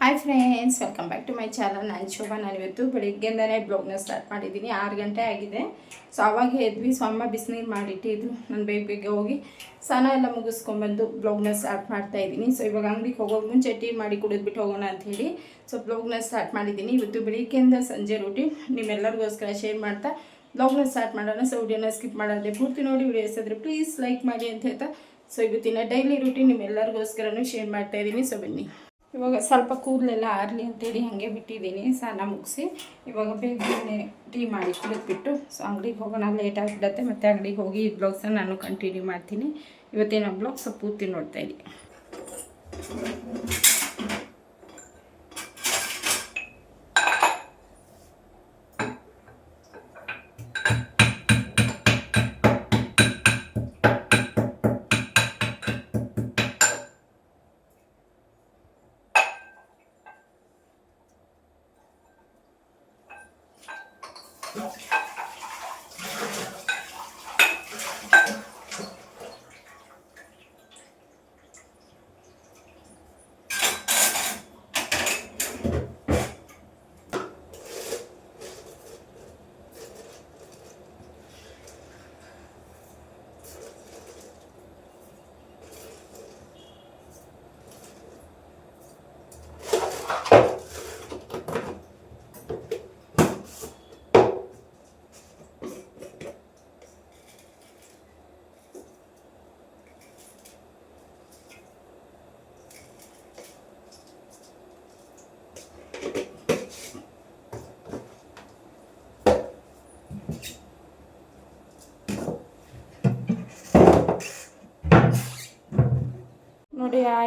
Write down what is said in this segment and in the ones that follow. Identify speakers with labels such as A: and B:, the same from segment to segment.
A: Hi friends welcome back to my channel ನಾನು ಶೋಭಾ. ನಾನು ಇವತ್ತು ಬೆಳಿಗ್ಗೆಯಿಂದನೇ ಬ್ಲಾಗ್ನ ಸ್ಟಾರ್ಟ್ ಮಾಡಿದ್ದೀನಿ. ಆರು ಗಂಟೆ ಆಗಿದೆ. ಸೊ ಅವಾಗ ಎದ್ವಿ. ಸೊ ಅಮ್ಮ ಬಿಸಿನೀರು ಮಾಡಿಟ್ಟಿದ್ರು. ನಾನು ಬೇಗ ಬೇಗ ಹೋಗಿ ಸ್ನಾನ ಎಲ್ಲ ಮುಗಿಸ್ಕೊಂಡ್ಬಂದು ಬ್ಲಾಗ್ನ ಸ್ಟಾರ್ಟ್ ಮಾಡ್ತಾ ಇದ್ದೀನಿ. ಸೊ ಇವಾಗ ಅಂಗಡಿಗೆ ಹೋಗೋಕೆ ಮುಂಚೆ ಟೀ ಮಾಡಿ ಕುಡಿದ್ಬಿಟ್ಟು ಹೋಗೋಣ ಅಂಥೇಳಿ ಸೊ ಬ್ಲಾಗ್ನ ಸ್ಟಾರ್ಟ್ ಮಾಡಿದ್ದೀನಿ. ಇವತ್ತು ಬೆಳಿಗ್ಗೆಯಿಂದ ಸಂಜೆ ರೂಟಿ ನಿಮ್ಮೆಲ್ಲರಿಗೋಸ್ಕರ ಶೇರ್ ಮಾಡ್ತಾ ಬ್ಲಾಗ್ನ ಸ್ಟಾರ್ಟ್ ಮಾಡೋಣ. ಸೊ ವಿಡಿಯೋನ ಸ್ಕಿಪ್ ಮಾಡೋದೇ ಪೂರ್ತಿ ನೋಡಿ ವಿಡಿಯೋ ಆದರೆ ಪ್ಲೀಸ್ ಲೈಕ್ ಮಾಡಿ ಅಂತ ಹೇಳ್ತಾ. ಸೊ ಇವತ್ತಿನ ಡೈಲಿ ರೂಟೀನ್ ನಿಮ್ಮೆಲ್ಲರಿಗೋಸ್ಕರನೂ ಶೇರ್ ಮಾಡ್ತಾ ಇದ್ದೀನಿ. ಸೊ ಬನ್ನಿ. ಇವಾಗ ಸ್ವಲ್ಪ ಕೂದಲೆಲ್ಲ ಆರಲಿ ಅಂತೇಳಿ ಹಾಗೆ ಬಿಟ್ಟಿದ್ದೀನಿ. ಸ್ನಾನ ಮುಗಿಸಿ ಇವಾಗ ಬೇಗ ಬೇಗನೆ ಟೀ ಮಾಡಿ ಕುಡಿದ್ಬಿಟ್ಟು. ಸೊ ಅಂಗಡಿಗೆ ಹೋಗೋಣ. ಲೇಟ್ ಆಗಿಬಿಡತ್ತೆ. ಮತ್ತು ಅಂಗಡಿಗೆ ಹೋಗಿ ಈ ಬ್ಲಾಗ್ಸನ್ನ ನಾನು ಕಂಟಿನ್ಯೂ ಮಾಡ್ತೀನಿ. ಇವತ್ತಿನ ಸ್ವಲ್ಪ ಪೂರ್ತಿ ನೋಡ್ತಾ ಇದ್ದೀನಿ Don't care.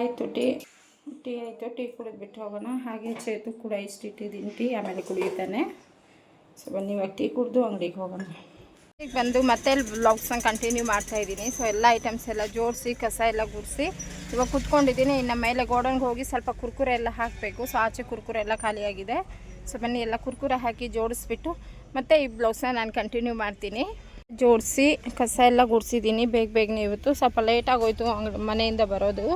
A: ಆಯಿತು, ಟೀ ಟೀ ಆಯಿತು, ಟೀ ಕುಡಿದ್ಬಿಟ್ಟು ಹೋಗೋಣ. ಹಾಗೆ ಚೇತು ಕೂಡ ಇಷ್ಟು ಇಟ್ಟಿದ್ದೀನಿ, ಟೀ ಆಮೇಲೆ ಕುಡಿಯುತ್ತಾನೆ. ಸೊ ಬನ್ನಿ, ಇವಾಗ ಟೀ ಕುಡಿದು ಅಂಗಡಿಗೆ ಹೋಗೋಣ. ಈಗ ಬಂದು ಮತ್ತೆ ಬ್ಲಾಗ್ಸ್ನ ಕಂಟಿನ್ಯೂ ಮಾಡ್ತಾ ಇದ್ದೀನಿ. ಸೊ ಎಲ್ಲ ಐಟಮ್ಸ್ ಎಲ್ಲ ಜೋಡಿಸಿ, ಕಸ ಎಲ್ಲ ಗುಡಿಸಿ. ಇವಾಗ ಕುತ್ಕೊಂಡಿದ್ದೀನಿ. ಇನ್ನು ಮೇಲೆ ಗೋಡನ್ಗೆ ಹೋಗಿ ಸ್ವಲ್ಪ ಕುರ್ಕುರೆ ಎಲ್ಲ ಹಾಕಬೇಕು. ಸೊ ಆಚೆ ಕುರ್ಕುರೆ ಎಲ್ಲ ಖಾಲಿಯಾಗಿದೆ. ಸೊ ಬನ್ನಿ, ಎಲ್ಲ ಕುರ್ಕುರೆ ಹಾಕಿ ಜೋಡಿಸ್ಬಿಟ್ಟು ಮತ್ತೆ ಈ ಬ್ಲೌಸ್ನ ನಾನು ಕಂಟಿನ್ಯೂ ಮಾಡ್ತೀನಿ. ಜೋಡಿಸಿ, ಕಸ ಎಲ್ಲ ಗುಡಿಸಿದ್ದೀನಿ. ಬೇಗ ಬೇಗನೆ ಇವತ್ತು ಸ್ವಲ್ಪ ಲೇಟಾಗೋಯ್ತು ಮನೆಯಿಂದ ಬರೋದು.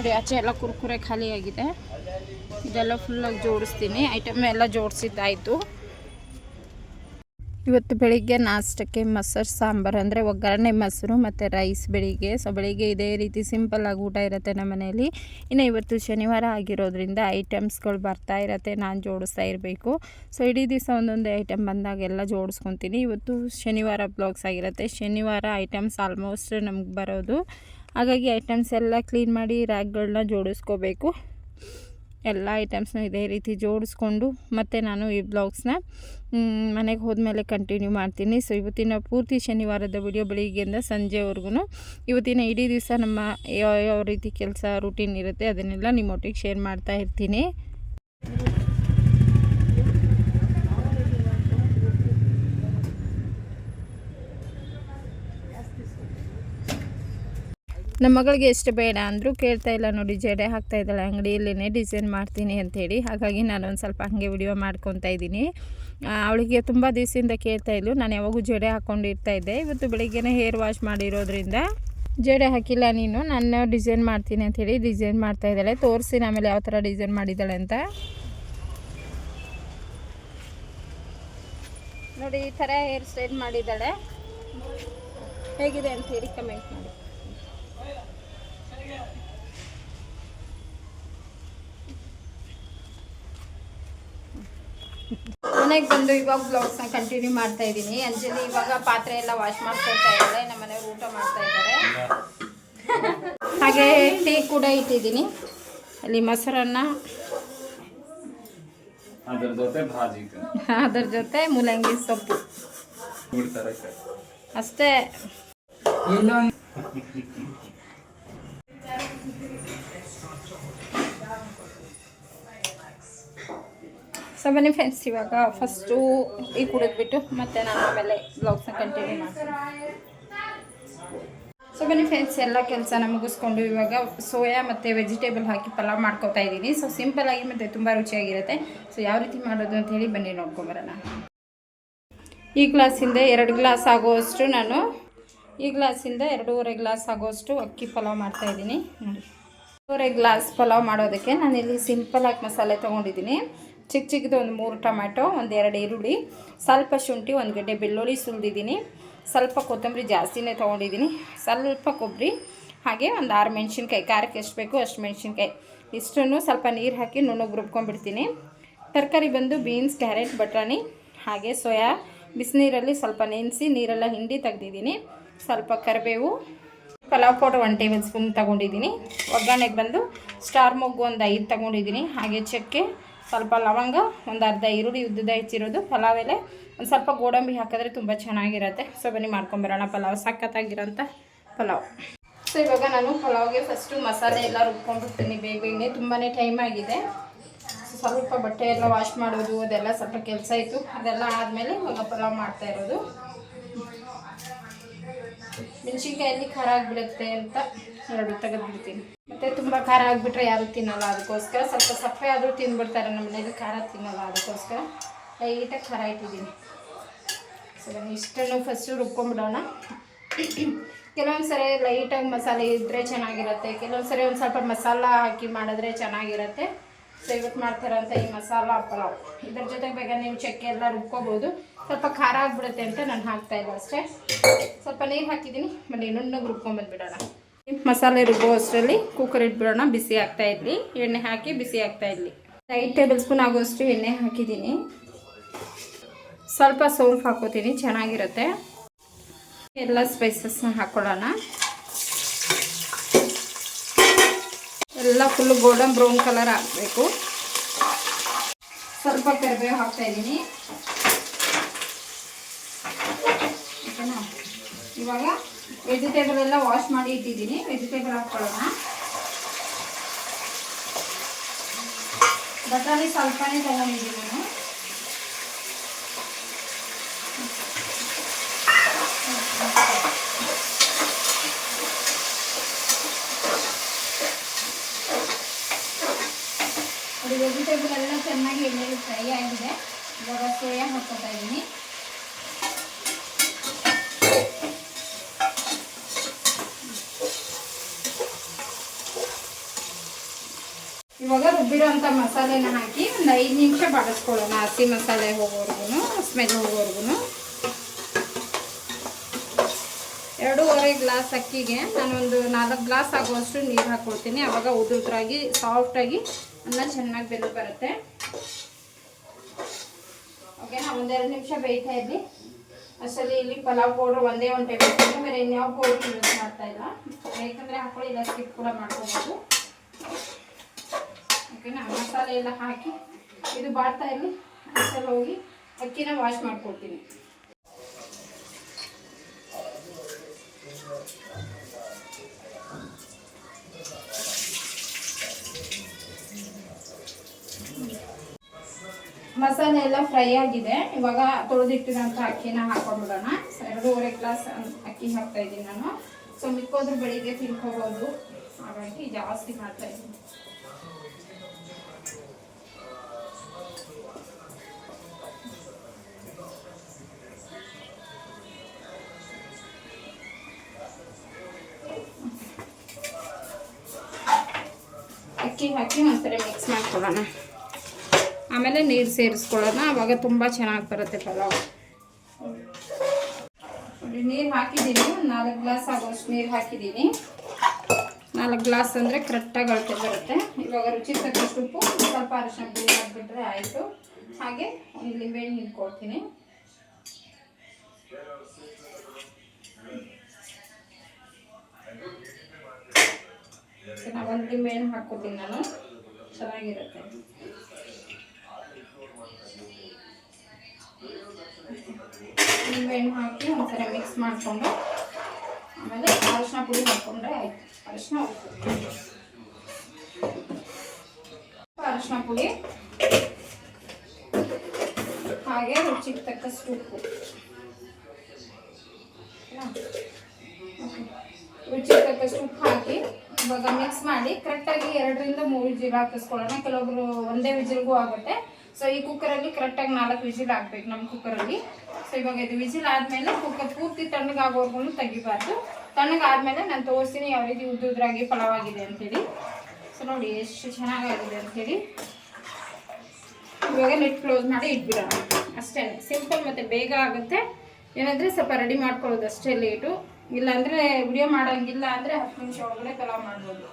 A: ನೋಡಿ ಆಚೆ ಎಲ್ಲ ಕುರ್ಕುರೆ ಖಾಲಿಯಾಗಿದೆ ಇದೆಲ್ಲ ಫುಲ್ಲಾಗಿ ಜೋಡಿಸ್ತೀನಿ. ಐಟಮ್ ಎಲ್ಲ ಜೋಡಿಸಿದ್ದಾಯಿತು. ಇವತ್ತು ಬೆಳಿಗ್ಗೆ ನಾಷ್ಟಕ್ಕೆ ಮೊಸರು, ಸಾಂಬಾರು ಅಂದರೆ ಒಗ್ಗರಣೆ, ಮೊಸರು ಮತ್ತು ರೈಸ್ ಬೆಳಿಗ್ಗೆ. ಸೊ ಬೆಳಿಗ್ಗೆ ಇದೇ ರೀತಿ ಸಿಂಪಲ್ಲಾಗಿ ಊಟ ಇರುತ್ತೆ ನಮ್ಮ ಮನೆಯಲ್ಲಿ ಇನ್ನು ಇವತ್ತು ಶನಿವಾರ ಆಗಿರೋದ್ರಿಂದ ಐಟಮ್ಸ್ಗಳು ಬರ್ತಾ ಇರತ್ತೆ. ನಾನು ಜೋಡಿಸ್ತಾ ಇರಬೇಕು. ಸೊ ಇಡೀ ದಿವಸ ಒಂದೊಂದೇ ಐಟಮ್ ಬಂದಾಗ ಎಲ್ಲ ಜೋಡಿಸ್ಕೊತೀನಿ. ಇವತ್ತು ಶನಿವಾರ ಬ್ಲಾಗ್ಸ್ ಆಗಿರುತ್ತೆ. ಶನಿವಾರ ಐಟಮ್ಸ್ ಆಲ್ಮೋಸ್ಟ್ ನಮ್ಗೆ ಬರೋದು. ಹಾಗಾಗಿ ಐಟಮ್ಸ್ ಎಲ್ಲ ಕ್ಲೀನ್ ಮಾಡಿ ರ್ಯಾಕ್ಗಳನ್ನ ಜೋಡಿಸ್ಕೋಬೇಕು. ಎಲ್ಲ ಐಟಮ್ಸ್ನ ಇದೇ ರೀತಿ ಜೋಡಿಸ್ಕೊಂಡು ಮತ್ತು ನಾನು ಈ ಬ್ಲಾಗ್ಸ್ನ ಮನೆಗೆ ಹೋದ್ಮೇಲೆ ಕಂಟಿನ್ಯೂ ಮಾಡ್ತೀನಿ. ಸೊ, ಇವತ್ತಿನ ಪೂರ್ತಿ ಶನಿವಾರದ ವಿಡಿಯೋ ಬೆಳಿಗ್ಗೆಯಿಂದ ಸಂಜೆವರೆಗೂ. ಇವತ್ತಿನ ಇಡೀ ದಿವಸ ನಮ್ಮ ಯಾವ ಯಾವ ರೀತಿ ಕೆಲಸ ರೂಟೀನ್ ಇರುತ್ತೆ ಅದನ್ನೆಲ್ಲ ನಿಮ್ಮೊಟ್ಟಿಗೆ ಶೇರ್ ಮಾಡ್ತಾ ಇರ್ತೀನಿ. ನಮ್ಮ ಮಗಳಿಗೆ ಎಷ್ಟು ಬೇಡ ಅಂದರೂ ಕೇಳ್ತಾ ಇಲ್ಲ ನೋಡಿ, ಜಡೆ ಹಾಕ್ತಾ ಇದ್ದಾಳೆ ಅಂಗಡಿಯಲ್ಲೇ ಡಿಸೈನ್ ಮಾಡ್ತೀನಿ ಅಂಥೇಳಿ. ಹಾಗಾಗಿ ನಾನು ಒಂದು ಸ್ವಲ್ಪ ಹಾಗೆ ವಿಡಿಯೋ ಮಾಡ್ಕೊತಾ ಇದ್ದೀನಿ. ಅವಳಿಗೆ ತುಂಬ ದಿವಸದಿಂದ ಕೇಳ್ತಾ ಇದ್ಲು. ನಾನು ಯಾವಾಗೂ ಜಡೆ ಹಾಕ್ಕೊಂಡಿರ್ತಾ ಇದ್ದೆ. ಇವತ್ತು ಬೆಳಿಗ್ಗೆನೇ ಹೇರ್ ವಾಶ್ ಮಾಡಿರೋದ್ರಿಂದ ಜಡೆ ಹಾಕಿಲ್ಲ ನೀನು ನಾನು ಡಿಸೈನ್ ಮಾಡ್ತೀನಿ ಅಂಥೇಳಿ ಡಿಸೈನ್ ಮಾಡ್ತಾ ಇದ್ದಾಳೆ. ತೋರಿಸಿ ಆಮೇಲೆ ಯಾವ ಥರ ಡಿಸೈನ್ ಮಾಡಿದ್ದಾಳೆ ಅಂತ. ನೋಡಿ, ಈ ಥರ ಹೇರ್ ಸ್ಟೈಲ್ ಮಾಡಿದ್ದಾಳೆ. ಹೇಗಿದೆ ಅಂತ ಹೇಳಿ ಕಮೆಂಟ್ ಮಾಡಿ. ಮನೆಗೆ ಬಂದು ಇವಾಗ ಬ್ಲಾಗ್ಸ್ನ ಕಂಟಿನ್ಯೂ ಮಾಡ್ತಾ ಇದ್ದೀನಿ ಅಂಜಲಿ ಇವಾಗ ಪಾತ್ರೆ ಎಲ್ಲ ವಾಶ್ ಮಾಡ್ಕೊಳ್ತಾ ಇದ್ದಾರೆ ನಮ್ಮ ಮನೆಯವ್ರು ಊಟ ಮಾಡ್ತಾ ಇದ್ದಾರೆ. ಹಾಗೆ ಟೀ ಕೂಡ ಇಟ್ಟಿದ್ದೀನಿ. ಅಲ್ಲಿ ಮೊಸರನ್ನ
B: ಅದ್ರ ಜೊತೆ ಭಾಜಿ
A: ಅದರ ಜೊತೆ ಮೂಲಂಗಿ ಸೊಪ್ಪು. ಅಷ್ಟೇ. ಸೊ ಬನ್ನಿ ಫ್ರೆಂಡ್ಸ್ ಇವಾಗ ಫಸ್ಟು ಈ ಕುಡಿದ್ಬಿಟ್ಟು ಮತ್ತೆ ನಾನು ಆಮೇಲೆ ಬ್ಲೌಸ್ನ ಕಂಟಿನ್ಯೂ ಮಾಡ್ತೀನಿ. ಸೊ ಬನ್ನಿ ಫ್ರೆಂಡ್ಸ್ ಎಲ್ಲ ಕೆಲಸನ ಮುಗಿಸ್ಕೊಂಡು ಇವಾಗ ಸೋಯಾ ಮತ್ತು ವೆಜಿಟೇಬಲ್ ಹಾಕಿ ಪಲಾವ್ ಮಾಡ್ಕೋತಾ ಇದ್ದೀನಿ. ಸೊ ಆಗಿ ಮತ್ತು ತುಂಬ ರುಚಿಯಾಗಿರುತ್ತೆ. ಸೊ ಯಾವ ರೀತಿ ಮಾಡೋದು ಅಂತ ಹೇಳಿ ಬನ್ನಿ ನೋಡ್ಕೊಂಬರೋಣ ಈ ಗ್ಲಾಸಿಂದ ಎರಡು ಗ್ಲಾಸ್ ಆಗುವಷ್ಟು ನಾನು ಈ ಗ್ಲಾಸಿಂದ ಎರಡೂವರೆ ಗ್ಲಾಸ್ ಆಗೋಷ್ಟು ಅಕ್ಕಿ ಪಲಾವ್ ಮಾಡ್ತಾ ಇದ್ದೀನಿ. ನೋಡಿ. ಎರಡೂವರೆ ಗ್ಲಾಸ್ ಪಲಾವ್ ಮಾಡೋದಕ್ಕೆ ನಾನಿಲ್ಲಿ ಸಿಂಪಲಾಗಿ ಮಸಾಲೆ ತೊಗೊಂಡಿದ್ದೀನಿ. ಚಿಕ್ಕ ಚಿಕ್ಕದು ಒಂದು ಮೂರು ಟೊಮ್ಯಾಟೊ, ಒಂದು ಎರಡು ಈರುಳ್ಳಿ, ಸ್ವಲ್ಪ ಶುಂಠಿ, ಒಂದು ಗಡ್ಡೆ ಬೆಳ್ಳುಳ್ಳಿ ಸುಲಿದಿದ್ದೀನಿ. ಸ್ವಲ್ಪ ಕೊತ್ತಂಬರಿ ಜಾಸ್ತಿನೇ ತೊಗೊಂಡಿದ್ದೀನಿ. ಸ್ವಲ್ಪ ಕೊಬ್ಬರಿ, ಹಾಗೆ ಒಂದು ಆರು ಮೆಣಸಿನ್ಕಾಯಿ, ಖಾರಕ್ಕೆ ಎಷ್ಟು ಬೇಕು ಅಷ್ಟು ಮೆಣಸಿನ್ಕಾಯಿ. ಇಷ್ಟನ್ನು ಸ್ವಲ್ಪ ನೀರು ಹಾಕಿ ನುಣ್ಣಗೆ ರುಬ್ಕೊಂಡ್ಬಿಡ್ತೀನಿ. ತರಕಾರಿ ಬಂದು ಬೀನ್ಸ್, ಕ್ಯಾರೆಟ್, ಬಟಾಣಿ, ಹಾಗೆ ಸೋಯಾ, ಬಿಸಿನೀರಲ್ಲಿ ಸ್ವಲ್ಪ ನೆನೆಸಿ ನೀರೆಲ್ಲ ಹಿಂಡಿ ತೆಗ್ದಿದ್ದೀನಿ. ಸ್ವಲ್ಪ ಕರಿಬೇವು, pulao powder one tablespoon ತೊಗೊಂಡಿದ್ದೀನಿ. ಒಗ್ಗರಣೆಗೆ ಬಂದು ಸ್ಟಾರ್ ಮೊಗ್ಗು ಒಂದು ಐದು ತೊಗೊಂಡಿದ್ದೀನಿ. ಹಾಗೆ ಚಕ್ಕೆ ಸ್ವಲ್ಪ ಲವಂಗ, ಒಂದು ಅರ್ಧ ಈರುಳ್ಳಿ ಉದ್ದದ ಹೆಚ್ಚಿರೋದು, ಪಲಾವ್ ಎಲೆ, ಒಂದು ಸ್ವಲ್ಪ ಗೋಡಂಬಿ ಹಾಕಿದ್ರೆ ತುಂಬ ಚೆನ್ನಾಗಿರುತ್ತೆ. ಸೊ ಬನ್ನಿ ಮಾಡ್ಕೊಂಬರೋಣ ಪಲಾವ್ ಸಖತ್ತಾಗಿರೋಂಥ ಪಲಾವ್. ಸೊ ಇವಾಗ ನಾನು ಪಲಾವ್ಗೆ ಫಸ್ಟು ಮಸಾಲೆ ಎಲ್ಲ ರುಬ್ಕೊಂಡ್ಬಿಡ್ತೀನಿ ಬೇಗ ಬೇಗನೆ ತುಂಬಾ ಟೈಮ್ ಆಗಿದೆ. ಸ್ವಲ್ಪ ಬಟ್ಟೆ ಎಲ್ಲ ವಾಶ್ ಮಾಡೋದು, ಅದೆಲ್ಲ ಸ್ವಲ್ಪ ಕೆಲಸ ಇತ್ತು ಅದೆಲ್ಲ ಆದಮೇಲೆ ಇವಾಗ ಪಲಾವ್ ಮಾಡ್ತಾ ಇರೋದು. ಮೆಣಸಿನ್ಕಾಯಲ್ಲಿ ಖಾರ ಆಗಿಬಿಡುತ್ತೆ ಅಂತ ಎರಡು ತೆಗೆದ್ಬಿಡ್ತೀನಿ ಮತ್ತು ತುಂಬ ಖಾರ ಆಗಿಬಿಟ್ರೆ ಯಾರು ತಿನ್ನಲ್ಲ, ಅದಕ್ಕೋಸ್ಕರ ಸ್ವಲ್ಪ ಸಪ್ಪೆ ಆದರೂ ತಿಂದ್ಬಿಡ್ತಾರೆ ನಮ್ಮ ಮನೆಯಲ್ಲಿ ಖಾರ ತಿನ್ನಲ್ಲ, ಅದಕ್ಕೋಸ್ಕರ ಲೈಟಾಗಿ ಖಾರ ಇಟ್ಟಿದ್ದೀನಿ. ಸೊ ನಾನು ಇಷ್ಟನ್ನು ಫಸ್ಟು ರುಬ್ಕೊಂಬಿಡೋಣ ಕೆಲವೊಂದು ಸರಿ ಲೈಟಾಗಿ ಮಸಾಲೆ ಇದ್ದರೆ ಚೆನ್ನಾಗಿರುತ್ತೆ, ಕೆಲವೊಂದು ಸರಿ ಒಂದು ಸ್ವಲ್ಪ ಮಸಾಲ ಹಾಕಿ ಮಾಡಿದ್ರೆ ಚೆನ್ನಾಗಿರುತ್ತೆ. ಸೊ ಇವತ್ತು ಮಾಡ್ತಾರಂತ ಈ ಮಸಾಲ ಪಲಾವ್. ಇದ್ರ ಜೊತೆಗೆ ಬೇಗ ನೀವು ಚಕ್ಕೆ ಎಲ್ಲ ರುಬ್ಕೋಬೋದು. ಸ್ವಲ್ಪ ಖಾರ ಆಗಿಬಿಡುತ್ತೆ ಅಂತ ನಾನು ಹಾಕ್ತಾಯಿಲ್ಲ ಅಷ್ಟೇ. ಸ್ವಲ್ಪ ನೀರು ಹಾಕಿದ್ದೀನಿ ಬನ್ನಿ ನುಣ್ಣಗೆ ರುಬ್ಕೊಂಬಂದ್ಬಿಡೋಣ ಮಸಾಲೆ ರುಬ್ಬೋ ಅಷ್ಟರಲ್ಲಿ ಕುಕ್ಕರ್ ಇಟ್ಬಿಡೋಣ. ಬಿಸಿ ಆಗ್ತಾ ಇರಲಿ. ಎಣ್ಣೆ ಹಾಕಿ ಬಿಸಿ ಆಗ್ತಾ ಇರಲಿ. ಐದು ಟೇಬಲ್ ಸ್ಪೂನ್ ಆಗೋಷ್ಟು ಎಣ್ಣೆ ಹಾಕಿದ್ದೀನಿ. ಸ್ವಲ್ಪ ಸೋಂಪು ಹಾಕೋತೀನಿ. ಚೆನ್ನಾಗಿರುತ್ತೆ. ಎಲ್ಲ ಸ್ಪೈಸಸ್ನ ಹಾಕ್ಕೊಳ್ಳೋಣ ಎಲ್ಲ ಫುಲ್ಲು ಗೋಲ್ಡನ್ ಬ್ರೌನ್ ಕಲರ್ ಹಾಕಬೇಕು. ಸ್ವಲ್ಪ ಕರಿಬೇವು ಹಾಕ್ತಾಯಿದ್ದೀನಿ ಓಕೆನಾ ಇವಾಗ ವೆಜಿಟೇಬಲ್ ಎಲ್ಲ ವಾಶ್ ಮಾಡಿ ಇಟ್ಟಿದ್ದೀನಿ. ವೆಜಿಟೇಬಲ್ ಹಾಕ್ಕೊಳ್ಳೋಣ ಬಟಾಣಿ ಸ್ವಲ್ಪನೇ ತಗೊಂಡಿದ್ದೀನಿ ನಾನು. ವೆಜಿಟೇಬಲ್ ಎಲ್ಲ ಚೆನ್ನಾಗಿ ಎಣ್ಣೆಗೆ ಫ್ರೈ ಆಗಿದೆ. ಇವಾಗ ಸೋಯಾ ಹಾಕ್ಕೊತಾ ಇದ್ದೀನಿ ಇವಾಗ ರುಬ್ಬಿರೋಂಥ ಮಸಾಲೆನ ಹಾಕಿ ಒಂದು ಐದು ನಿಮಿಷ ಬಾಡಿಸ್ಕೊಳ್ಳೋಣ. ಹಸಿ ಮಸಾಲೆ ಹೋಗೋವರೆಗೂ ಸ್ಮೆಲ್ ಹೋಗೋವರೆಗೂ ಎರಡೂವರೆ ಗ್ಲಾಸ್ ಅಕ್ಕಿಗೆ ನಾನೊಂದು ನಾಲ್ಕು ಗ್ಲಾಸ್ ಆಗುವಷ್ಟು ನೀರು ಹಾಕ್ಕೊಳ್ತೀನಿ ಆವಾಗ ಉದುರುದ್ರಾಗಿ ಸಾಫ್ಟಾಗಿ ಅನ್ನ ಚೆನ್ನಾಗಿ ಬೆಲ್ಲ ಬರುತ್ತೆ. ಓಕೆ ಓಕೆನಾ ಒಂದೆರಡು ನಿಮಿಷ ಬೇಯ್ತಾ ಇದ್ದೀನಿ ಅಷ್ಟರಲ್ಲಿ ಇಲ್ಲಿ ಪಲಾವ್ ಪೌಡ್ರ್ ಒಂದೇ ಒಂದು ಟೇಬಲ್ ಸ್ಪೂನ್, ಬೇರೆ ಇನ್ಯಾವ ಪೌಡ್ರ್ ಯೂಸ್ ಮಾಡ್ತಾ ಇಲ್ಲ. ಬೇಕಂದರೆ ಹಾಕೊಳ್ಳಿ, ಇಲ್ಲ ಸ್ಕಿಪ್ ಕೂಡ ಮಾಡ್ಕೋಬೋದು. ಓಕೆನಾ ಮಸಾಲೆ ಎಲ್ಲ ಹಾಕಿ ಇದು ಬಾಡ್ತಾ ಇರಲಿ. ಅಷ್ಟೆಲ್ಲ ಹೋಗಿ ಅಕ್ಕಿನ ವಾಶ್ ಮಾಡ್ಕೊಡ್ತೀನಿ. ಮಸಾಲೆ ಎಲ್ಲ ಫ್ರೈ ಆಗಿದೆ. ಇವಾಗ ತೊಳೆದಿಟ್ಟಿರೋಂಥ ಅಕ್ಕಿನ ಹಾಕೊಂಡ್ಬಿಡೋಣ. ಎರಡೂವರೆ ಗ್ಲಾಸ್ ಅಕ್ಕಿ ಹಾಕ್ತಾ ಇದ್ದೀನಿ ನಾನು. ಸೊ ಮಿಕ್ಕೋದ್ರ ಬೆಳಿಗ್ಗೆ ತಿನ್ಕೋಬೋದು. ಹಾಗಾಗಿ ಜಾಸ್ತಿ ಮಾಡ್ತಾ ಇದ್ದೀನಿ. ಅಕ್ಕಿ ಹಾಕಿ ಒಂದ್ಸರಿ ಮಿಕ್ಸ್ ಮಾಡ್ಕೊಳ್ಳೋಣ. ಆಮೇಲೆ ನೀರು ಸೇರಿಸ್ಕೊಳ್ಳೋಣ. ಅವಾಗ ತುಂಬ ಚೆನ್ನಾಗಿ ಬರುತ್ತೆ ಪಲಾವ್. ನೋಡಿ, ನೀರು ಹಾಕಿದ್ದೀನಿ. ಒಂದು ನಾಲ್ಕು ಗ್ಲಾಸ್ ಆಗೋಷ್ಟು ನೀರು ಹಾಕಿದ್ದೀನಿ. ನಾಲ್ಕು ಗ್ಲಾಸ್ ಅಂದರೆ ಕರೆಕ್ಟಾಗಿ ಅಳತೆ ಬರುತ್ತೆ. ಇವಾಗ ರುಚಿ ತಕ್ಕಷ್ಟು ಉಪ್ಪು, ಸ್ವಲ್ಪ ಅರಿಶಿನ ಹಾಕಿಬಿಟ್ರೆ ಆಯಿತು. ಹಾಗೆ ಒಂದು ಲಿಂಬೆಹಣ್ಣು ಹಿಂಡ್ಕೊಡ್ತೀನಿ ಒಂದು ಲಿಂಬೆಹಣ್ಣು ಹಾಕ್ಕೊತೀನಿ ನಾನು. ಚೆನ್ನಾಗಿರುತ್ತೆ. ನಿಂಬೆಹಣ್ಣು ಹಾಕಿ ಒಂದ್ಸರಿ ಮಿಕ್ಸ್ ಮಾಡಿಕೊಂಡು, ಆಮೇಲೆ ಅರಿಶಿನ ಪುಡಿ ಹಾಕ್ಕೊಂಡ್ರೆ ಆಯ್ತು. ಅರಿಶಿನ ಅರಿಶಿನ ಪುಡಿ. ಹಾಗೆ ರುಚಿಗೆ ತಕ್ಕಷ್ಟು ಉಪ್ಪು. ರುಚಿಗೆ ತಕ್ಕಷ್ಟು ಉಪ್ಪು ಹಾಕಿ ಇವಾಗ ಮಿಕ್ಸ್ ಮಾಡಿ ಕರೆಕ್ಟಾಗಿ ಎರಡರಿಂದ ಮೂರು ವಿಜಿಲ್ ಹಾಕಿಸ್ಕೊಳ್ಳೋಣ. ಕೆಲವೊಬ್ರು ಒಂದೇ ವಿಜಿಲ್ಗೂ ಆಗುತ್ತೆ. ಸೊ ಈ ಕುಕ್ಕರಲ್ಲಿ ಕರೆಕ್ಟಾಗಿ ನಾಲ್ಕು ವಿಜಿಲ್ ಹಾಕ್ಬೇಕು ನಮ್ಮ ಕುಕ್ಕರಲ್ಲಿ ಸೊ ಇವಾಗ ಇದು ವಿಜಿಲ್ ಆದಮೇಲೆ ಕುಕ್ಕರ್ ಪೂರ್ತಿ ತಣ್ಣಗಾಗೋರ್ಗು ತೆಗಿಬಾರ್ದು. ತಣ್ಣಗಾದ್ಮೇಲೆ ನಾನು ತೋರಿಸ್ತೀನಿ ಯಾವ ರೀತಿ ಉದ್ದುದ್ರಾಗಿ ಫಲವಾಗಿದೆ ಅಂತೇಳಿ. ಸೊ ನೋಡಿ ಎಷ್ಟು ಚೆನ್ನಾಗಾಗಿದೆ ಅಂತೇಳಿ. ಇವಾಗ ನೆಟ್ ಕ್ಲೋಸ್ ಮಾಡಿ ಇಟ್ಬಿಡೋಣ. ಅಷ್ಟೇ ಸಿಂಪಲ್ ಮತ್ತು ಬೇಗ ಆಗುತ್ತೆ. ಏನಂದರೆ ಸ್ವಲ್ಪ ರೆಡಿ ಮಾಡ್ಕೊಳ್ಳೋದು ಅಷ್ಟೇ ಲೇಟು ಇಲ್ಲಾಂದರೆ ವಿಡಿಯೋ ಮಾಡೋಂಗಿಲ್ಲ ಅಂದರೆ ಹತ್ತು ನಿಮಿಷ ಒಳಗಡೆ ಪಲಾವ್ ಮಾಡ್ಬೋದು.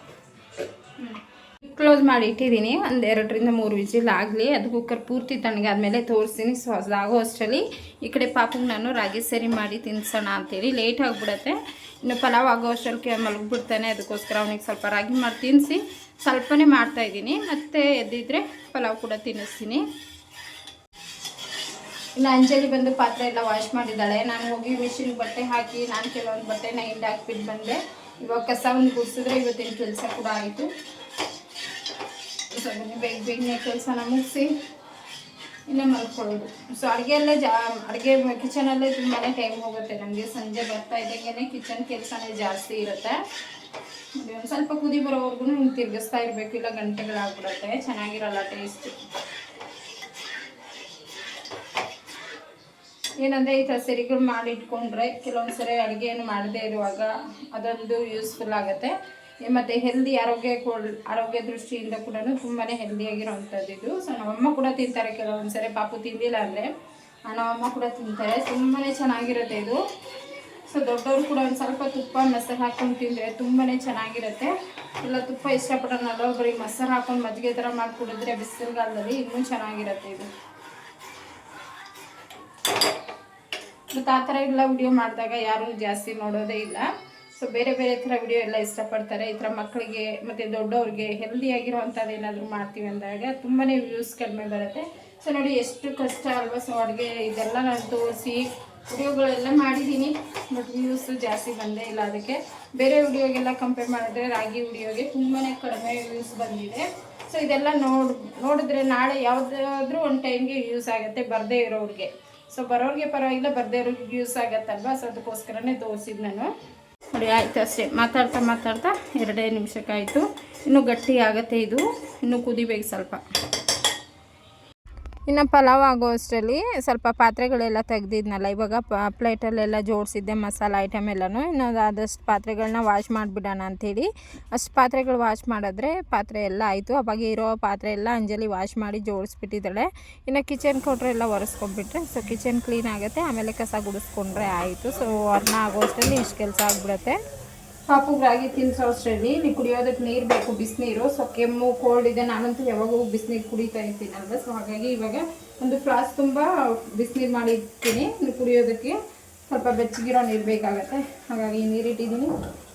A: ಕ್ಲೋಸ್ ಮಾಡಿ ಇಟ್ಟಿದ್ದೀನಿ. ಒಂದು ಎರಡರಿಂದ ಮೂರು ವಿಜಿಲ್ ಆಗಲಿ. ಅದು ಕುಕ್ಕರ್ ಪೂರ್ತಿ ತಣ್ಣಗಾದ್ಮೇಲೆ ತೋರಿಸ್ತೀನಿ. ಸೊ ಅದಾಗೋ ಅಷ್ಟರಲ್ಲಿ ಈ ಕಡೆ ಪಾಪಗೆ ನಾನು ರಾಗಿ ಸರಿ ಮಾಡಿ ತಿನ್ಸೋಣ ಅಂತೇಳಿ ಲೇಟ್ ಆಗಿಬಿಡತ್ತೆ. ಇನ್ನು ಪಲಾವ್ ಆಗೋ ಅಷ್ಟರಲ್ಲಿ ಮಲಗಿಬಿಡ್ತಾನೆ. ಅದಕ್ಕೋಸ್ಕರ ಅವನಿಗೆ ಸ್ವಲ್ಪ ರಾಗಿ ಮಾಡಿ ತಿನ್ನಿಸಿ ಸ್ವಲ್ಪನೇ ಮಾಡ್ತಾಯಿದ್ದೀನಿ ಮತ್ತು ಎದ್ದಿದ್ರೆ ಪಲಾವ್ ಕೂಡ ತಿನ್ನಿಸ್ತೀನಿ. ಇನ್ನು ಅಂಜಲಿ ಬಂದು ಪಾತ್ರೆ ಎಲ್ಲ ವಾಶ್ ಮಾಡಿದ್ದಾಳೆ. ನಾನು ಹೋಗಿ ಮಿಷಿನ್ ಬಟ್ಟೆ ಹಾಕಿ, ನಾನು ಕೆಲವೊಂದು ಬಟ್ಟೆನ ಹಿಂಡ್ ಹಾಕ್ಬಿಟ್ಟು ಬಂದೆ. ಇವಾಗ ಕಸ ಒಂದು ಗುಡಿಸಿದ್ರೆ ಇವತ್ತಿನ ಕೆಲಸ ಕೂಡ ಆಯಿತು. ಸೊ ಬೇಗ ಬೇಗನೆ ಕೆಲಸನ ಮುಗಿಸಿ ಇಲ್ಲೇ ಮಲ್ಕೊಳ್ಳೋದು. ಸೊ ಅಡುಗೆಯಲ್ಲೇ ಜಾ, ಅಡುಗೆ ಕಿಚನಲ್ಲೇ ತುಂಬಾ ಟೈಮ್ ಹೋಗುತ್ತೆ. ನಮಗೆ ಸಂಜೆ ಬರ್ತಾ ಇದ್ದಂಗೆ ಕಿಚನ್ ಕೆಲಸನೇ ಜಾಸ್ತಿ ಇರುತ್ತೆ. ಒಂದು ಸ್ವಲ್ಪ ಕುದಿ ಬರೋವರೆಗೂ ಹಿಂಗೆ ತಿರ್ಗಿಸ್ತಾ ಇರಬೇಕು. ಇಲ್ಲ ಗಂಟೆಗಳಾಗ್ಬಿಡುತ್ತೆ. ಚೆನ್ನಾಗಿರಲ್ಲ ಟೇಸ್ಟ್ ಏನಂದರೆ ಈ ಥರ ಸೆರಿಗಳು ಮಾಡಿ ಇಟ್ಕೊಂಡ್ರೆ ಕೆಲವೊಂದು ಸರಿ ಅಡುಗೆಯನ್ನು ಮಾಡದೇ ಇರುವಾಗ ಅದೊಂದು ಯೂಸ್ಫುಲ್ ಆಗುತ್ತೆ. ಮತ್ತು ಹೆಲ್ದಿ ಆರೋಗ್ಯ ಆರೋಗ್ಯ ದೃಷ್ಟಿಯಿಂದ ಕೂಡ ತುಂಬಾ ಹೆಲ್ದಿಯಾಗಿರೋವಂಥದ್ದು ಇದು. ಸೊ ನಮ್ಮಮ್ಮ ಕೂಡ ತಿಂತಾರೆ ಕೆಲವೊಂದು ಸರಿ ಪಾಪು ತಿಂದಿಲ್ಲ ಅಂದರೆ ನಮ್ಮಮ್ಮ ಕೂಡ ತಿಂತಾರೆ. ತುಂಬಾ ಚೆನ್ನಾಗಿರುತ್ತೆ ಇದು. ಸೊ ದೊಡ್ಡವರು ಕೂಡ ಒಂದು ಸ್ವಲ್ಪ ತುಪ್ಪ ಮೊಸರು ಹಾಕೊಂಡು ತಿಂದರೆ ತುಂಬಾ ಚೆನ್ನಾಗಿರುತ್ತೆ. ಇಲ್ಲ ತುಪ್ಪ ಇಷ್ಟಪಡೋಣ ಬರೀ ಮೊಸರು ಹಾಕೊಂಡು ಮಜ್ಜಿಗೆ ಥರ ಮಾಡಿ ಕುಡಿದ್ರೆ ಬಿಸಿಲುಗಾಲದಲ್ಲಿ ಇನ್ನೂ ಚೆನ್ನಾಗಿರುತ್ತೆ ಇದು. ಮತ್ತು ಆ ಥರ ಎಲ್ಲ ವಿಡಿಯೋ ಮಾಡಿದಾಗ ಯಾರೂ ಜಾಸ್ತಿ ನೋಡೋದೇ ಇಲ್ಲ. ಸೊ ಬೇರೆ ಬೇರೆ ಥರ ವಿಡಿಯೋ ಎಲ್ಲ ಇಷ್ಟಪಡ್ತಾರೆ. ಈ ಥರ ಮಕ್ಕಳಿಗೆ ಮತ್ತು ದೊಡ್ಡವ್ರಿಗೆ ಹೆಲ್ದಿಯಾಗಿರುವಂಥದ್ದು ಏನಾದರೂ ಮಾಡ್ತೀವಿ ಅಂದಾಗ ತುಂಬಾ ವ್ಯೂಸ್ ಕಡಿಮೆ ಬರುತ್ತೆ. ಸೊ ನೋಡಿ ಎಷ್ಟು ಕಷ್ಟ ಅಲ್ವಾ ಸೊ ಅಡುಗೆ ಇದೆಲ್ಲ ನಾನು ತೋರಿಸಿ. ವಿಡಿಯೋಗಳೆಲ್ಲ ಮಾಡಿದ್ದೀನಿ. ಬಟ್ ವ್ಯೂಸ್ ಜಾಸ್ತಿ ಬಂದೇ ಇಲ್ಲ ಅದಕ್ಕೆ. ಬೇರೆ ವಿಡಿಯೋಗೆಲ್ಲ ಕಂಪೇರ್ ಮಾಡಿದ್ರೆ ರಾಗಿ ವಿಡಿಯೋಗೆ ತುಂಬಾ ಕಡಿಮೆ ವ್ಯೂಸ್ ಬಂದಿದೆ. ಸೊ ಇದೆಲ್ಲ ನೋಡ್, ನೋಡಿದ್ರೆ ನಾಳೆ ಯಾವುದಾದ್ರೂ ಒಂದು ಟೈಮ್ಗೆ ಯೂಸ್ ಆಗುತ್ತೆ ಬರದೇ ಇರೋರಿಗೆ. ಸೊ ಬರೋರಿಗೆ ಪರವಾಗಿಲ್ಲ, ಬರ್ದೇ ಇರೋರಿಗೆ ಯೂಸ್ ಆಗತ್ತಲ್ವಾ? ಸೊ ಅದಕ್ಕೋಸ್ಕರನೇ ತೋರಿಸಿದ್ದು ನಾನು. ನೋಡಿ, ಆಯ್ತು ಅಷ್ಟೇ. ಮಾತಾಡ್ತಾ ಮಾತಾಡ್ತಾ ಎರಡೇ ನಿಮಿಷಕ್ಕಾಯಿತು. ಇನ್ನೂ ಗಟ್ಟಿ ಆಗುತ್ತೆ ಇದು. ಇನ್ನು ಕುದಿಬೇಕು ಸ್ವಲ್ಪ. ಇನ್ನು ಪಲಾವ್ ಆಗೋ ಅಷ್ಟರಲ್ಲಿ ಸ್ವಲ್ಪ ಪಾತ್ರೆಗಳೆಲ್ಲ ತೆಗ್ದಿದ್ನಲ್ಲ, ಇವಾಗ ಪ, ಪ್ಲೇಟಲ್ಲೆಲ್ಲ ಜೋಡಿಸಿದ್ದೆ, ಮಸಾಲ ಐಟಮ್ ಎಲ್ಲನೂ. ಇನ್ನು ಆದಷ್ಟು ಪಾತ್ರೆಗಳನ್ನ ವಾಶ್ ಮಾಡಿಬಿಡೋಣ ಅಂಥೇಳಿ. ಅಷ್ಟು ಪಾತ್ರೆಗಳು ವಾಶ್ ಮಾಡಿದ್ರೆ ಪಾತ್ರೆ ಎಲ್ಲ ಆಯಿತು. ಅವಾಗ ಇರೋ ಪಾತ್ರೆ ಎಲ್ಲ ಅಂಜಲಿ ವಾಶ್ ಮಾಡಿ ಜೋಡಿಸ್ಬಿಟ್ಟಿದ್ದಾಳೆ. ಇನ್ನು ಕಿಚನ್ ಕೊಟ್ರೆ ಎಲ್ಲ ಒರೆಸ್ಕೊಂಡ್ಬಿಟ್ರೆ ಸೊ ಕಿಚನ್ ಕ್ಲೀನ್ ಆಗುತ್ತೆ. ಆಮೇಲೆ ಕಸ ಗುಡಿಸ್ಕೊಂಡ್ರೆ ಆಯಿತು. ಸೊ ಅನ್ನ ಆಗೋ ಅಷ್ಟರಲ್ಲಿ ಇಷ್ಟು ಕೆಲಸ ಆಗಿಬಿಡುತ್ತೆ. ಪಾಪು ರಾಗಿ ತಿನ್ಸೋ ಅಷ್ಟರಲ್ಲಿ ಇಲ್ಲಿ ಕುಡಿಯೋದಕ್ಕೆ ನೀರು ಬೇಕು, ಬಿಸಿನೀರು. ಸೊ ಕೆಮ್ಮು ಕೋಲ್ಡ್ ಇದೆ, ನಾನಂತೂ ಯಾವಾಗೂ ಬಿಸಿನೀರು ಕುಡಿತಾ ಇರ್ತೀನಲ್ವ? ಸೊ ಹಾಗಾಗಿ ಇವಾಗ ಒಂದು ಫ್ಲಾಸ್ ತುಂಬ ಬಿಸಿನೀರು ಮಾಡಿರ್ತೀನಿ. ಕುಡಿಯೋದಕ್ಕೆ ಸ್ವಲ್ಪ ಬೆಚ್ಚಗಿರೋ ನೀರು ಬೇಕಾಗತ್ತೆ. ಹಾಗಾಗಿ ನೀರು ಇಟ್ಟಿದ್ದೀನಿ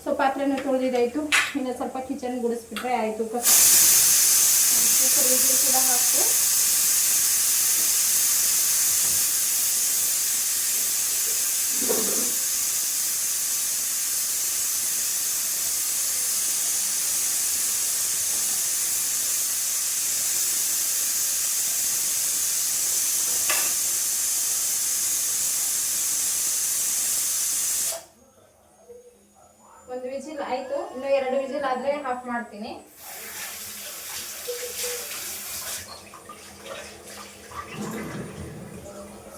A: ಸೊ ಪಾತ್ರೆನ ತೊಳೆದಿದ್ದಾಯಿತು. ಇನ್ನು ಸ್ವಲ್ಪ ಕಿಚನ್ ಗುಡಿಸ್ಬಿಟ್ರೆ ಆಯಿತು. ಕೂಡ ಹಾಕು ಒಂದು ವಿಜಿಲ್ ಆಯಿತು ಇನ್ನು ಎರಡು ವಿಜಿಲ್ ಆದರೆ ಆಫ್ ಮಾಡ್ತೀನಿ.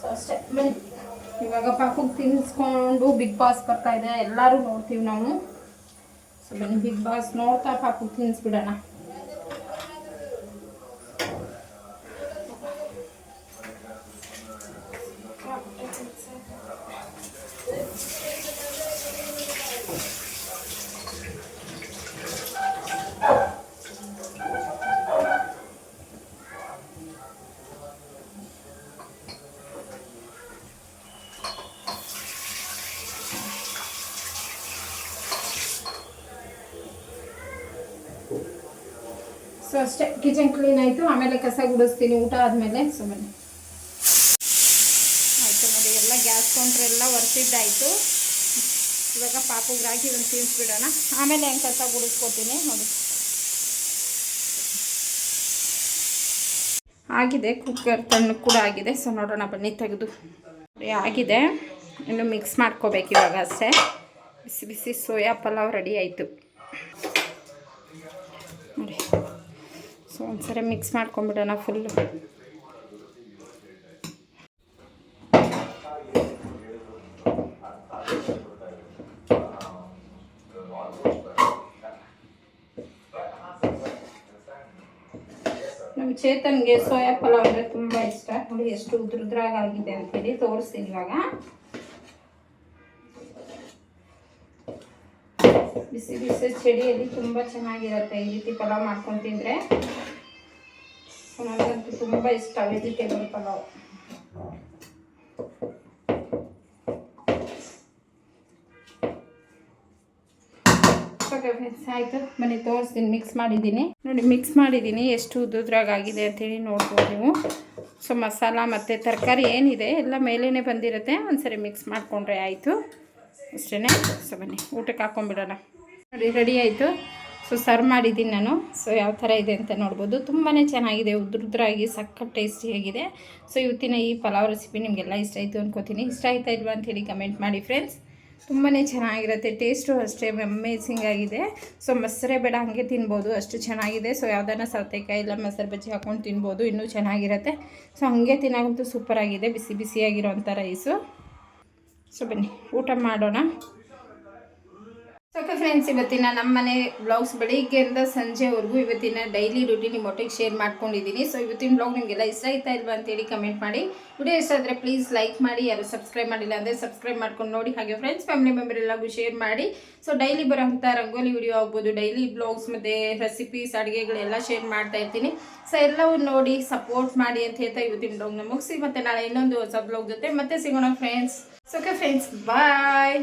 A: ಸೊ ಇವಾಗ ಪಾಪುಗೆ ತಿನ್ನಿಸ್ಕೊಂಡು ಬಿಗ್ ಬಾಸ್ ಬರ್ತಾ ಇದೆ. ಎಲ್ಲರೂ ನೋಡ್ತೀವಿ ನಾವು. ಸೊ ಬಿಗ್ ಬಾಸ್ ನೋಡ್ತಾ ಪಾಪುಗೆ ತಿನ್ನಿಸ್ಬಿಡೋಣ ಸೊ ಅಷ್ಟೇ ಕಿಚನ್ ಕ್ಲೀನ್ ಆಯಿತು. ಆಮೇಲೆ ಕಸ ಗುಡಿಸ್ತೀನಿ. ಊಟ ಆದಮೇಲೆ ಸುಮ್ಮನೆ ಆಯಿತು ನೋಡಿ, ಎಲ್ಲ ಗ್ಯಾಸ್ ಕೌಂಟ್ರ್ ಎಲ್ಲ ಒರೆಸಿದ್ದಾಯಿತು. ಇವಾಗ ಪಾಪುಗೆ ರಾಗಿ ಒಂದು ತಿನ್ನಿಸ್ಬಿಡೋಣ ಆಮೇಲೆ ಹೆಂಗೆ ಕಸ ಗುಡಿಸ್ಕೊತೀನಿ ನೋಡಿ. ಆಗಿದೆ ಕುಕ್ಕರ್ ತಣ್ಣಗೆ ಕೂಡ ಆಗಿದೆ. ಸೊ, ನೋಡೋಣ, ಬನ್ನಿ, ತೆಗೆದು. ಆಗಿದೆ. ಇನ್ನು ಮಿಕ್ಸ್ ಮಾಡ್ಕೋಬೇಕು ಇವಾಗ ಅಷ್ಟೇ. ಬಿಸಿ ಬಿಸಿ ಸೋಯಾ ಪಲಾವ್ ರೆಡಿ ಆಯಿತು. ನೋಡಿ. ಸೊ ಒಂದ್ಸರಿ ಮಿಕ್ಸ್ ಮಾಡ್ಕೊಂಬಿಡೋಣ ಫುಲ್ಲು ನಮ್ಮ ಚೇತನ್ಗೆ ಸೋಯಾ ಪಲಾವ್ ಅಂದರೆ ತುಂಬ ಇಷ್ಟ. ನೋಡಿ ಎಷ್ಟು ಉದ್ರುದ್ರಾಗ ಆಗಿದೆ ಅಂತೇಳಿ ತೋರಿಸ್ತೀನಿ ಇವಾಗ ಬಿಸಿ ಬಿಸಿ ಚಳಿಯಲ್ಲಿ ತುಂಬ ಚೆನ್ನಾಗಿರುತ್ತೆ. ಈ ರೀತಿ ಪಲಾವ್ ಮಾಡ್ಕೊಂಡು ತಿಂದರೆ ನನಗಂತೂ ತುಂಬ ಇಷ್ಟ ವೆಜಿಟೇಬಲ್ ಪಲಾವ್. ಆಯಿತು. ಬನ್ನಿ ತೋರಿಸ್ತೀನಿ ಮಿಕ್ಸ್ ಮಾಡಿದ್ದೀನಿ. ನೋಡಿ ಮಿಕ್ಸ್ ಮಾಡಿದ್ದೀನಿ. ಎಷ್ಟು ಉದ್ದುದ್ರಾಗಿದೆ ಅಂತೇಳಿ ನೋಡ್ಬೋದು ನೀವು. ಸೊ ಮಸಾಲ ಮತ್ತು ತರಕಾರಿ ಏನಿದೆ, ಎಲ್ಲ ಮೇಲೇ ಬಂದಿರುತ್ತೆ. ಒಂದ್ಸರಿ ಮಿಕ್ಸ್ ಮಾಡಿಕೊಂಡ್ರೆ ಆಯಿತು. ಅಷ್ಟೇ ಸೊ ಬನ್ನಿ. ಊಟಕ್ಕೆ ಹಾಕ್ಕೊಂಬಿಡೋಣ ನೋಡಿ ರೆಡಿ ಆಯಿತು. ಸೊ ಸರ್ವ್ ಮಾಡಿದ್ದೀನಿ ನಾನು. ಸೊ ಯಾವ ಥರ ಇದೆ ಅಂತ ನೋಡ್ಬೋದು. ತುಂಬಾ ಚೆನ್ನಾಗಿದೆ, ಉದ್ರುದ್ರಾಗಿ, ಸಖತ್ ಟೇಸ್ಟಿಯಾಗಿದೆ ಸೊ ಇವತ್ತಿನ ಈ ಪಲಾವ್ ರೆಸಿಪಿ ನಿಮಗೆಲ್ಲ ಇಷ್ಟ ಆಯಿತು ಅಂದ್ಕೋತೀನಿ ಇಷ್ಟ ಆಯ್ತಾ ಇಲ್ವಾ ಅಂಥೇಳಿ ಕಮೆಂಟ್ ಮಾಡಿ ಫ್ರೆಂಡ್ಸ್ ತುಂಬಾ ಚೆನ್ನಾಗಿರುತ್ತೆ ಟೇಸ್ಟು ಅಷ್ಟೇ ಅಮೇಸಿಂಗ್ ಆಗಿದೆ. ಸೊ ಮೊಸರೇ ಬೇಡ, ಹಾಗೆ ತಿನ್ಬೋದು. ಅಷ್ಟು ಚೆನ್ನಾಗಿದೆ. ಸೊ ಯಾವ್ದಾನ ಸೌತೆಕಾಯಿ ಇಲ್ಲ ಮೊಸರು ಬಜ್ಜಿ ಹಾಕ್ಕೊಂಡು ತಿನ್ಬೋದು. ಇನ್ನೂ ಚೆನ್ನಾಗಿರುತ್ತೆ. ಸೊ ಹಾಗೆ ತಿನ್ನೋಕ್ಕಂತೂ ಸೂಪರಾಗಿದೆ ಬಿಸಿ ಬಿಸಿಯಾಗಿರೋಂಥ ರೈಸು ಸೊ ಬನ್ನಿ, ಊಟ ಮಾಡೋಣ. ಓಕೆ ಫ್ರೆಂಡ್ಸ್ ಇವತ್ತಿನ ನಮ್ಮನೆ ಬ್ಲಾಗ್ಸ್ ಬೆಳಿಗ್ಗೆಯಿಂದ ಸಂಜೆವರೆಗೂ ಇವತ್ತಿನ ಡೈಲಿ ರುಟೀನ್ ನಿಮ್ಮ ಒಟ್ಟಿಗೆ ಶೇರ್ ಮಾಡ್ಕೊಂಡಿದ್ದೀನಿ. ಸೊ ಇವತ್ತಿನ ಬ್ಲಾಗ್ ನಿಮಗೆಲ್ಲ ಇಷ್ಟ ಆಯ್ತಾ ಇಲ್ವಾ ಅಂತೇಳಿ ಕಮೆಂಟ್ ಮಾಡಿ. ವಿಡಿಯೋ ಇಷ್ಟ ಆದರೆ ಪ್ಲೀಸ್ ಲೈಕ್ ಮಾಡಿ, ಯಾರು ಸಬ್ಸ್ಕ್ರೈಬ್ ಮಾಡಿಲ್ಲ ಅಂದರೆ ಸಬ್ಸ್ಕ್ರೈಬ್ ಮಾಡ್ಕೊಂಡು ನೋಡಿ. ಹಾಗೆ ಫ್ರೆಂಡ್ಸ್ ಫ್ಯಾಮಿಲಿ ಮೆಂಬರ್ ಎಲ್ಲಗೂ ಶೇರ್ ಮಾಡಿ. ಸೊ ಡೈಲಿ ಬರೋಂಥ ರಂಗೋಲಿ ವಿಡಿಯೋ ಆಗ್ಬೋದು ಡೈಲಿ ಬ್ಲಾಗ್ಸ್ ಮತ್ತು ರೆಸಿಪೀಸ್ ಅಡುಗೆಗಳೆಲ್ಲ ಶೇರ್ ಮಾಡ್ತಾ ಇರ್ತೀನಿ. ಸೊ ಎಲ್ಲವೂ ನೋಡಿ ಸಪೋರ್ಟ್ ಮಾಡಿ ಅಂತ ಹೇಳ್ತಾ ಇವತ್ತಿನ ಬ್ಲಾಗ್ನ ಮುಗಿಸಿ ಮತ್ತು ನಾಳೆ ಇನ್ನೊಂದು ಹೊಸ ಬ್ಲಾಗ್ ಜೊತೆ ಮತ್ತೆ ಸಿಗೋಣ ಫ್ರೆಂಡ್ಸ್ ಓಕೆ ಫ್ರೆಂಡ್ಸ್ ಬಾಯ್